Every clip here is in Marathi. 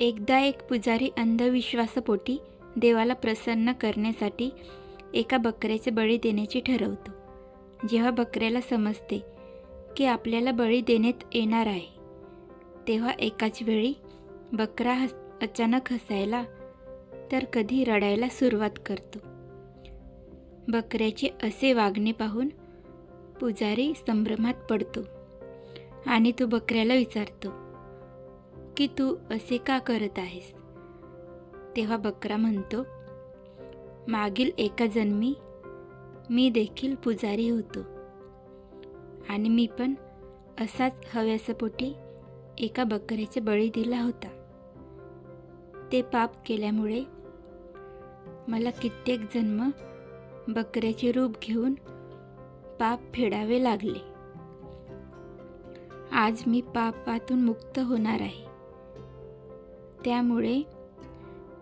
एकदा एक पुजारी अंधविश्वासापोटी देवाला प्रसन्न करण्यासाठी एका बकऱ्याचे बळी देण्याचे ठरवतो. जेव्हा बकऱ्याला समजते की आपल्याला बळी देण्यात येणार आहे तेव्हा एकाच वेळी बकरा हस अचानक हसायला तर कधी रडायला सुरुवात करतो. बकऱ्याचे असे वागणे पाहून पुजारी संभ्रमात पडतो आणि तो बकऱ्याला विचारतो की तू असे का करत आहेस? तेव्हा बकरा म्हणतो मागील एका जन्मी मी देखील पुजारी होतो. आणि मी पण असाच हव्यासपोटी एका बकऱ्याचा बळी दिला होता. ते पाप केल्यामुळे मला कित्येक जन्म बकऱ्याचे रूप घेऊन पाप फेडावे लागले. आज मी पापातून मुक्त होणार आहे. त्यामुळे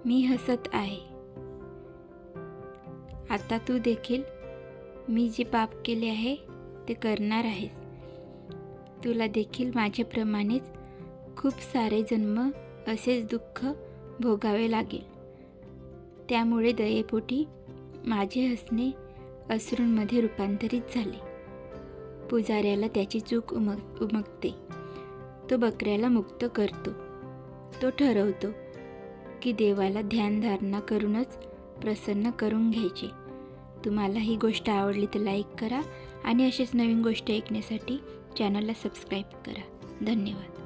मी हसत आहे. आता तू देखील मी जे पाप केले आहे ते करणार आहेस. तुला देखील माझ्याप्रमाणेच खूप सारे जन्म असेच दुःख भोगावे लागेल. त्यामुळे दयेपोटी माझे हसणे अश्रूंमध्ये रूपांतरित झाले. पुजाऱ्याला त्याची चूक उमग उमगते. तो बकऱ्याला मुक्त करतो. तो ठरवतो की देवाला ध्यानधारणा करूनच प्रसन्न करून घ्यायचे. तुम्हाला ही गोष्ट आवडली तर लाईक करा आणि असेच नवीन गोष्ट ऐकण्यासाठी चॅनलला सबस्क्राईब करा. धन्यवाद.